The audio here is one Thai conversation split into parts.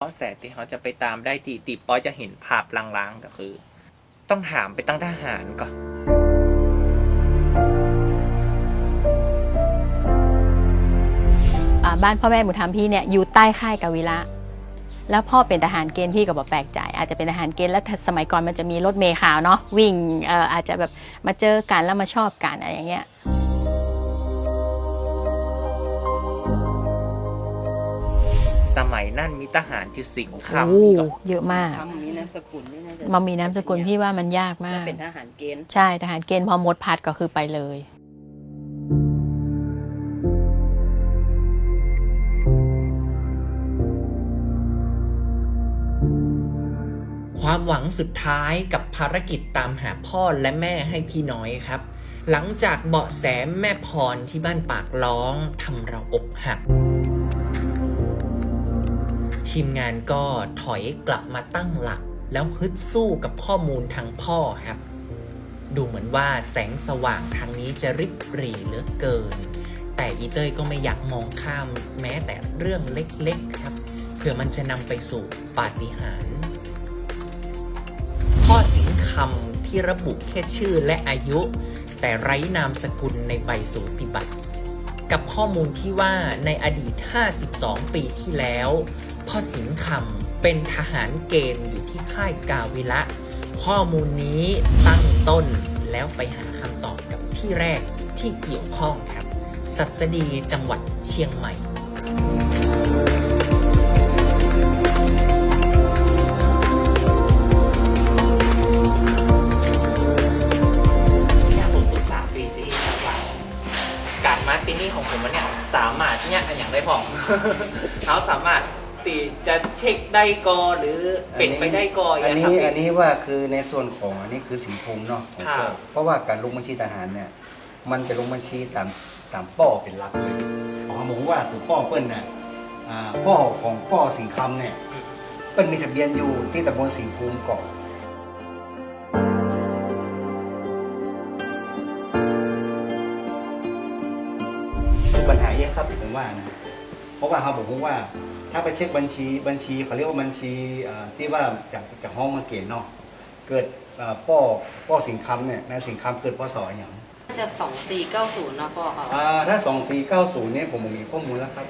เพราะแสที่เขาจะไปตามได้ตีติปอยจะเห็นภาพลางๆก็คือ ต้องถามไปตั้งทหารก่อนอ่าบ้านพ่อแม่บุญธรรมพี่เนี่ยอยู่ใต้ค่ายกาวิระแล้วพ่อเป็นทหารเกณฑ์พี่ก็บอกแปลกใจ อาจจะเป็นทหารเกณฑ์แล้วสมัยก่อนมันจะมีรถเมล์ขาวเนาะวิ่งเอ่ออาจจะแบบมาเจอกันแล้วมาชอบกันอะไรอย่างเงี้ย สมัยนั่นมีทหารชื่อสิงห์โอ้คำนี่ก็เยอะมาก ทำมีนามสกุลนี่น่าจะมามีน้ำสกุลพี่ว่ามันยากมาถ้าก เป็นทหารเกณฑ์ ใช่ทหารเกณฑ์พอหมดพัดก็คือไปเลย ความหวังสุดท้ายกับภารกิจตามหาพ่อและแม่ให้พี่น้อยครับ หลังจากเบาะแสแม่พรที่บ้านปากร้องทำเราอกหัก ทีมงานก็ถอยกลับมาตั้งหลัก แล้วฮึดสู้กับข้อมูลทางพ่อครับ ดูเหมือนว่าแสงสว่างทางนี้จะริบหรี่เหลือเกิน แต่อีเต้ยก็ไม่อยากมองข้ามแม้แต่เรื่องเล็กๆครับเพื่อมันจะนำไปสู่ปาฏิหาริย์ข้อสิงคำที่ระบุแค่ชื่อและอายุ แต่ไร้นามสกุลในใบสูติบัตรกับข้อมูลที่ว่าในอดีต 52 ปีที่แล้ว พ่อสิงคำเป็นทหารเกณฑ์อยู่ที่ค่ายกาวิระข้อมูลนี้ตั้งต้นแล้วไปหาคำตอบกับที่แรกที่เกี่ยวข้องครับ สัสดีจังหวัดเชียงใหม่เนี่ยผมปรึกษาปีจีครับว่าการมาปีนี้ของผมมันเนี่ยสามารถเนี่ยอย่างได้พอเขาสามารถ ตีจะเช็คได้กอหรือเป็นไปได้กออันย่างนี้ครับอันนี้ว่าคือในส่วนของอันนี้คือสีภูมิเนาะของครัพ่อบเพราะว่าการลงบัญชีทหารเนี่ยมันจะลงบัญชีตามตามป้อเป็นหลักเลยของผมว่าตัวป้อเปิ้ลน่ะอ่าพ่อของป้อสิงห์คำเนี่ยเปิ้ลมีทะเบียนอยู่ที่ตำบลสีภูมิเกาะคือปัญหาเยอะครับผมว่านะเพราะว่าเขาบอกว่าถ้าไปเช็คบัญชีบัญชีเขาเรียกว่าบัญชีเอ่อที่ว่าจากจากห้องมาเกณฑ์เนาะเกิดเอ่อป้อป้อสิงคำเนี่ยนายสิงคำเกิดพศอย่างน่าจะสองสี่เก้าศูนย์นะพ่อเขาอ่าถ้า2490เนี่ยผมมีข้อมูลแล้วครับ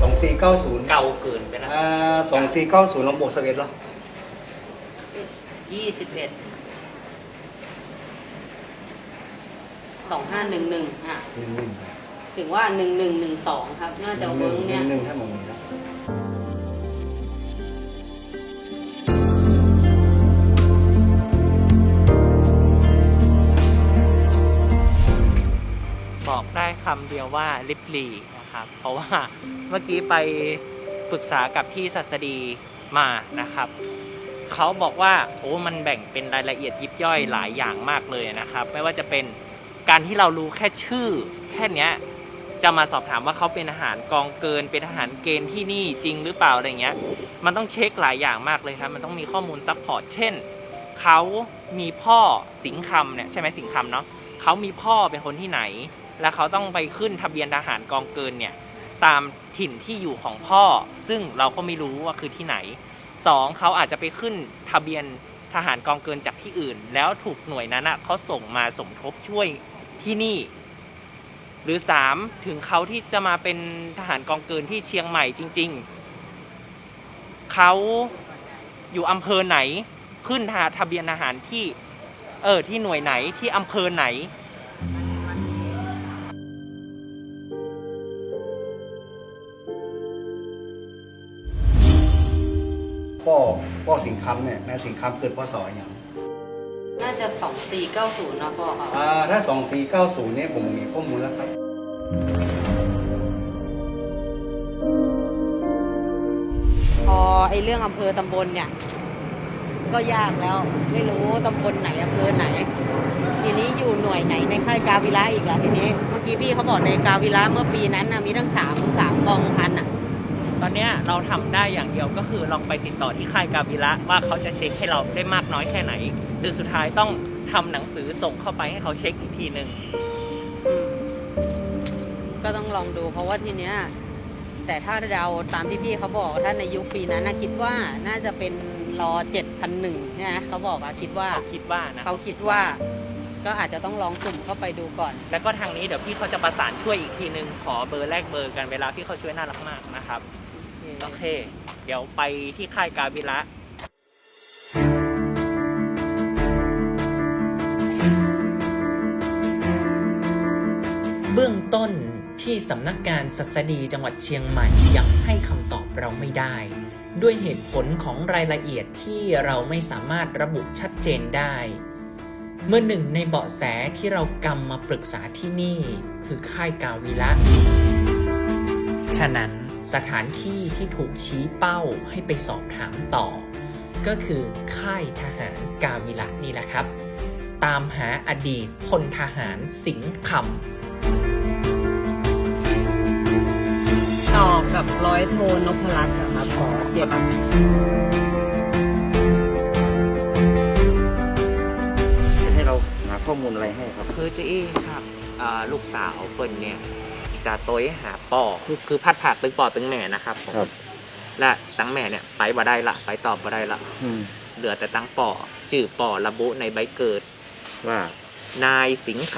2490เก่าเกินไปนะอ่า2490ลองบวกสเอ็ดเหรอยี่สิบเอ็ด สองห้าหนึ่งหนึ่งอะหนึ่งหนึ่งถึงว่าหนึ่งหนึ่งหนึ่งสองครับ น่าจะเวิร์กเนี่ยหนึ่งถ้าผมมีแล้วบอกได้คำเดียวว่าลิบลีนะครับ เพราะว่าเมื่อกี้ไปปรึกษากับที่ศัสดีมานะครับเขาบอกว่าโอ้มันแบ่งเป็นรายละเอียดยิบย่อยหลายอย่างมากเลยนะครับ ไม่ว่าจะเป็น การที่เรารู้แค่ชื่อ แค่เนี้ยจะมาสอบถามว่าเขาเป็นทหารกองเกินเป็นทหารเกณฑ์ที่นี่จริงหรือเปล่าอะไรเงี้ย มันต้องเช็คหลายอย่างมากเลยครับ มันต้องมีข้อมูลซัพพอร์ตเช่นเขามีพ่อสิงห์คำเนี่ยใช่ไหมสิงห์คำเนาะเขามีพ่อเป็นคนที่ไหน แล้วเขาต้องไปขึ้นทะเบียนทหารกองเกินเนี่ยตามถิ่นที่อยู่ของพ่อ ซึ่งเราก็ไม่รู้ว่าคือที่ไหนสองเขาอาจจะไปขึ้นทะเบียนทหารกองเกินจากที่อื่น แล้วถูกหน่วยนั้นเขาส่งมาสมทบช่วย ที่นี่ หรือสามถึงเขาที่จะมาเป็นทหารกองเกินที่เชียงใหม่จริง ๆ เขาอยู่อำเภอไหนขึ้นทะทะเบียนทหารที่ เออ ที่หน่วยไหนที่อำเภอไหนป้อป้อสิงคำเนี่ยนายสิงคำเกิดพศอย่างน่า จะสองสี่เก้าศูนย์นะพ่อเขาอ่าถ้า 2490เนี่ยผมมีข้อมูลแล้วครับ พอไอ้เรื่องอำเภอตำบลเนี่ย ก็ยากแล้ว ไม่รู้ตำบลไหนอำเภอไหน ทีนี้อยู่หน่วยไหนในค่ายกาวิระอีกล่ะทีนี้ เมื่อกี้พี่เขาบอกในกาวิระเมื่อปีนั้นนะมีทั้งสามสามกองพันอะ ตอนเนี้ยเราทำได้อย่างเดียวก็คือลองไปติดต่อที่ค่ายกาบิระว่าเขาจะเช็คให้เราได้มากน้อยแค่ไหน หรือสุดท้ายต้องทำหนังสือส่งเข้าไปให้เขาเช็คอีกทีหนึ่งอืมก็ต้องลองดูเพราะว่าทีเนี้ยแต่ถ้าเราตามที่พี่เขาบอกถ้าในยุคปีนั้นนะคิดว่าน่าจะเป็นรอเจ็ดพันหนึ่งเนี่ยเขาบอกอะคิดว่าเขาคิดว่านะเขาคิดว่าก็อาจจะต้องลองสุ่มเข้าไปดูก่อน แล้วก็ทางนี้เดี๋ยวพี่เขาจะประสานช่วยอีกทีนึง ขอเบอร์แลกเบอร์กันเวลาพี่เขาช่วยน่ารักมากนะครับ โอเค เดี๋ยวไปที่ค่ายกาบิระเบื้องต้นที่สำนักงานศัสดีจังหวัดเชียงใหม่ยังให้คำตอบเราไม่ได้ ด้วยเหตุผลของรายละเอียดที่เราไม่สามารถระบุชัดเจนได้ เมื่อหนึ่งในเบาะแสที่เรากำมาปรึกษาที่นี่ คือค่ายกาวิระฉะนั้น สถานที่ที่ถูกชี้เป้าให้ไปสอบถามต่อ ก็คือค่ายทหารกาวิระนี่แหละครับ ตามหาอดีตพลทหารสิงห์คำต่อกับร้อยโทนพรัตน์นะครับขอเจ็บจะให้เราหาข้อมูลอะไรให้ครับ คือเจ๊อี้ครับอ่าลูกสาวเปิ้ลเนี่ย จะโต้ยหาป่อคือคือพัดผักตึงป่อตึงแม่นะครับผมครับ และตั้งแม่เนี่ยไปบ่ได้ละไปตอบบ่ได้ละอืมเหลือแต่ตั้งป่อจื่อป่อระบุในใบเกิด ว่า นายสิงห์ค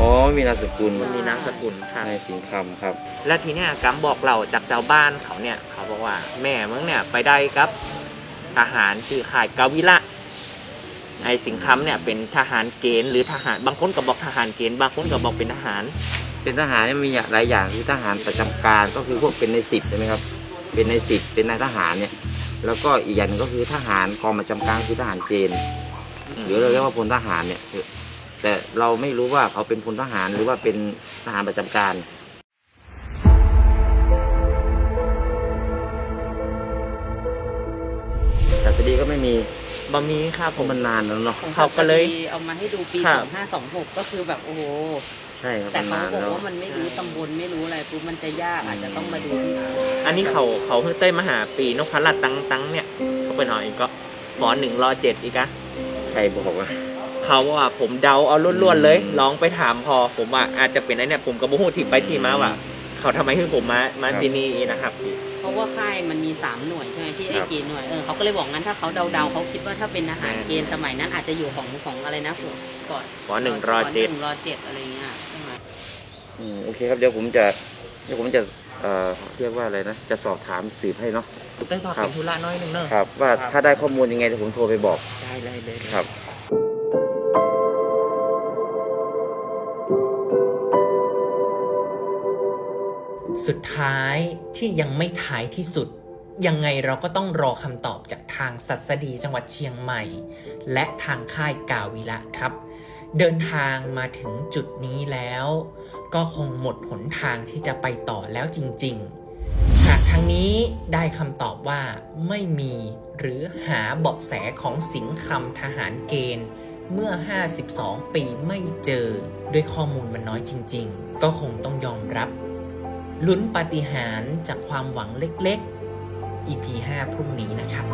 อ๋อ มีนามสกุลำมีนามสกุลครับนายสิงห์คำครับ และทีเนี้ยกัมบอกเราจากเจ้าบ้านเขาเนี่ย เขาบอกว่าแม่มึงเนี่ยไปได้กับ ทหารชื่อข่ายกาวิระไอสิงห์คำเนี่ยเป็นทหารเกณฑ์หรือทหารบางคนก็บอกทหารเกณฑ์บางคนก็บอกเป็นทหาร เป็นทหารเนี่ยมีหลายอย่างคือทหารประจำการก็คือพวกเป็นในสิบใช่ไหมครับ เป็นในสิบเป็นนายทหารเนี่ยแล้วก็อีกอย่างหนึงก็คือทหารกองประจำการคือทหารเกณฑ์หรือเราเรียกว่าพลทหารเนี่ยแต่เราไม่รู้ว่าเขาเป็นพลทหารหรือว่าเป็นทหารประจำการ ก็ไม่มีบะมีครับเพผมราะมันนานแล้วเนาะของเขาก็เลยสัปดาห์เอามาให้ดูปีครับสองห้าสองหกก็คือแบบโอ้โหใช่ครับแต่มันเขานานบอกแล้วว่ามันไม่รู้ตำบลไม่รู้อะไรปุ๊บมันจะยากอาจจะต้องมาดูที่อันนี้เขาเขาเพิ่งเต้ยมาหาปีนกพลัดตังตังเนี่ยเขาเป็นหอยก็ปอหนึ่งรอเจ็ดอีกอะใครบอกว่าเขาว่าผมเดาเอาล้วนๆเลยลองไปถามพอผมว่าอาจจะเป็นไอ้เนี่ยผมก็บ่ฮู้ที่ไปที่มาว่า เขาทำไมถึงผมมามาที่นี่นะครับ เพราะว่าค่ายมันมีสามหน่วยใช่ไหมที่ไอ้ครับเกณฑ์หน่วยเออเขาก็เลยบอกงั้นถ้าเขาเดาๆเขาคิดว่าถ้าเป็นทหารเกณฑ์สมัยนั้นอาจจะอยู่ของของอะไรนะผมก่อนปอหนึ่งรอเจ็ดหนึ่งรอเจ็ดอะไรเงี้ยใช่ไหมอืมโอเคครับเดี๋ยวผมจะเดี๋ยวผมจะเอ่อเรียกว่าอะไรนะจะสอบถามสืบให้เนาะเต้ยบอกเป็นธุระน้อยหนึงเนอะครับว่าครับถ้าได้ข้อมูลยังไงเดี๋ยวผมโทรไปบอกได้เลยเลยครับ สุดท้ายที่ยังไม่ท้ายที่สุด ยังไงเราก็ต้องรอคำตอบจากทางสัสดีจังหวัดเชียงใหม่ และทางค่ายกาวิละครับ เดินทางมาถึงจุดนี้แล้ว ก็คงหมดหนทางที่จะไปต่อแล้วจริง ๆ หากทางนี้ได้คำตอบว่าไม่มีหรือหาเบาะแสของสิงห์คำทหารเกณฑ์เมื่อ 52 ปีไม่เจอ ด้วยข้อมูลมันน้อยจริง ๆ ก็คงต้องยอมรับ ลุ้นปาฏิหาริย์จากความหวังเล็กๆ EP 5 พรุ่งนี้นะครับ